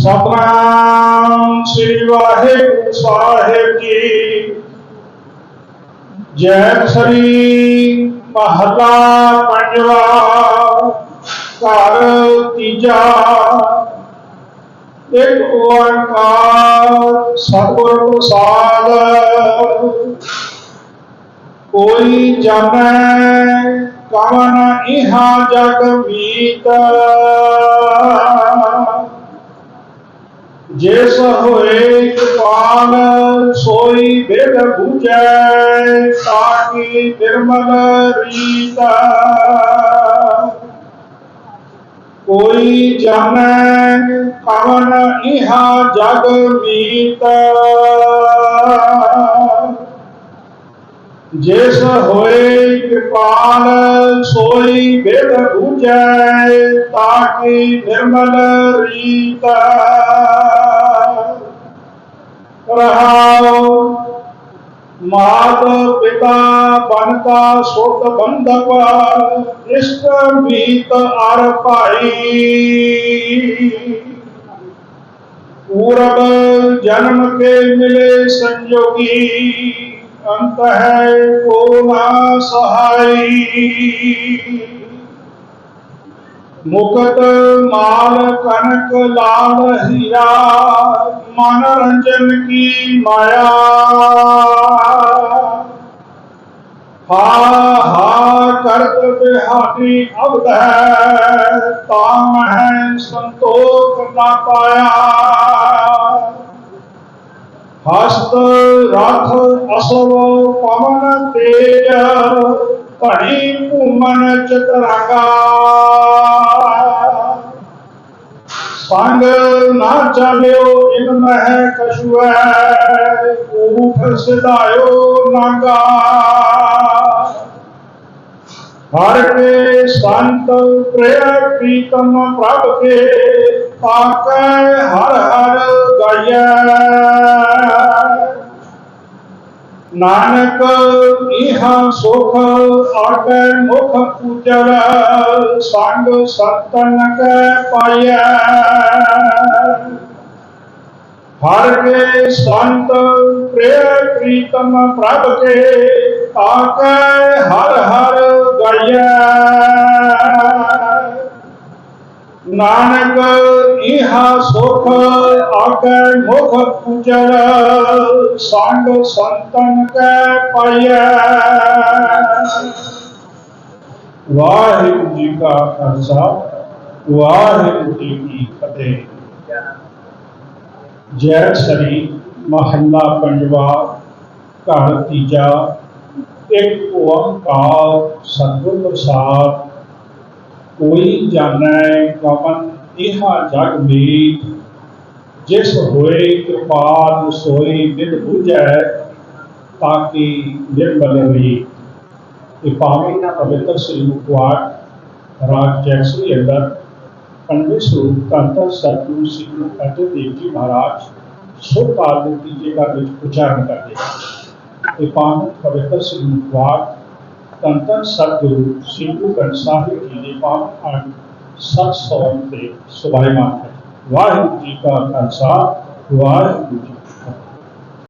ਸਤਨਾਮ ਸ੍ਰੀ ਵਾਹਿਗੁਰੂ ਸਾਹਿਬ ਜੀ। ਜੈ ਸ੍ਰੀ ਮਹਲਾ ਪੰਜਵਾ, ਘਰ ਤੀਜਾ। ਇੱਕ ਓੰਕਾਰ ਸਤਿਗੁਰ ਪ੍ਰਸਾਦ ਕੋਈ ਜਾਣੈ, ਕਵਨ ਇਹਾ ਜਗ ਮੀਤ। ਜਿਸ ਹੋਏ ਕਿਰਪਾਲ ਸੋਈ ਬਿਦ ਬੁਝੈ ਤਾਕੀ ਨਿਰਮਲ ਰੀਤ। ਕੋਈ ਜਾਣੈ ਕਵਨ ਇਹਾ ਜਗ ਮੀਤ। ਜਿਸ ਹੋਏ ਕਿਰਪਾਲ ਸੋਈ ਬਿਦ ਬੁਝੈ, ਤਾਕੀ ਨਿਰਮਲ ਰੀਤ। ਰਹਾਉ, ਮਾਤ ਪਿਤਾ ਬਨਤਾ ਸੁਤ ਬੰਧਪ ਇਸ਼ਟ ਮੀਤ ਅਰ ਭਾਈ। ਪੂਰਬ ਜਨਮ ਕੇ ਮਿਲੇ ਸੰਜੋਗੀ। ਅੰਤ ਹੈ ਕੋ ਨਾ ਸਹਾਈ। ਮੁਕਤ ਮਾਲ ਕਨਕ ਲਾਲ ਹੀਰਾ ਮਨ ਰੰਜਨ ਕੀ ਮਾਇਆ। ਹਾ ਹਾ ਕਰਤ ਬਿਹਾਰੀ ਅਬਦ ਹੈ ਤਾਮ ਹੈ ਸੰਤੋਖ ਨਾ ਪਾਇਆ। ਹਸਤ ਰਥ ਅਸਵ ਪਵਨ ਤੇਜ, ਧਣੀ ਭੂਮਨ ਚਤਰਾਗਾ। ਸੰਗ ਨਾ ਚਾਲਿਓ ਇਨ ਮਹਿ ਕਛੁਐ, ਊਠ ਸਿਧਾਇਓ ਨਾਗਾ। ਹਰ ਕੇ ਸੰਤ ਪ੍ਰਿਯ ਪ੍ਰੀਤਮ ਪ੍ਰਭ ਕੇ, ਪਾਕੈ ਹਰ ਹਰ ਨਾਨਕ ਇਹਾ ਸੁਖ ਆਟੈ ਮੁਖ ਉਜਲ ਸੰਗ ਸਤਨ ਕੈ ਪਾਇਐ ਹਰ ਕੇ ਸੰਤ ਪ੍ਰਿਯ ਪ੍ਰੀਤਮ ਪ੍ਰਭ ਕੇ, ਤਾਕੈ ਹਰ ਹਰ ਗਾਇਐ ਨਾਨਕ ਇਹਾ ਸੁਖ ਆਗੈ ਮੁਖ ਉਜਲ ਸੰਗ ਸੰਤਨ ਕੈ ਪਾਇਐ ਵਾਹਿਗੁਰੂ ਜੀ ਕਾ ਖਾਲਸਾ, ਵਾਹਿਗੁਰੂ ਜੀ ਕੀ ਫਤਿਹ। ਜੈ ਸ੍ਰੀ ਮਹੱਲਾ ਪੰਜਵਾ, ਘਰ ਤੀਜਾ, ਇੱਕ ਓੰਕਾਰ ਸਤਿਗੁਰ ਪ੍ਰਸਾਦ। ਕੋਈ ਜਾਣੈ ਕਵਨ ਇਹਾ ਜਗ ਮੀਤ, ਜਿਸ ਹੋਏ ਕਿਰਪਾਲ ਸੋਈ ਬਿਦ ਬੁਝੈ, ਤਾਕੀ ਨਿਰਮਲ ਰੀ ਇਹ ਪਾਵਨ ਪਵਿੱਤਰ ਸ੍ਰੀ ਮੁਖਵਾਕ ਰਾਜ ਜੈਸਰੀ ਅੰਦਰ, ਪੰਡਿਤ ਸਰੂਪ ਧੰਨ ਸਤਿਗੁਰੂ ਸ੍ਰੀ ਗੁਰੂ ਅਰਜਨ ਦੇਵ ਜੀ ਮਹਾਰਾਜ ਸੋ ਕਾਲ ਦੀ ਜਗ੍ਹਾ ਵਿੱਚ ਉਚਾਰਨ ਕਰਦੇ ਹਨ। ਇਹ ਪਾਵਨ ਪਵਿੱਤਰ ਸ੍ਰੀ ਮੁਖਵਾਕ ਧੰਨ ਸਤਿਗੁਰੂ ਸ੍ਰੀ ਗੁਰੂ ਗ੍ਰੰਥ ਸਾਹਿਬ ਜੀ ਦੇ ਪਾਵਨ ਅੰਗ ਸਤ ਸੌ ਤੇ ਸੁਭਾਈਮਾਨ ਹੈ ਵਾਹਿਗੁਰੂ ਜੀ ਕਾ ਖਾਲਸਾ ਵਾਹਿਗੁਰੂ ਜੀ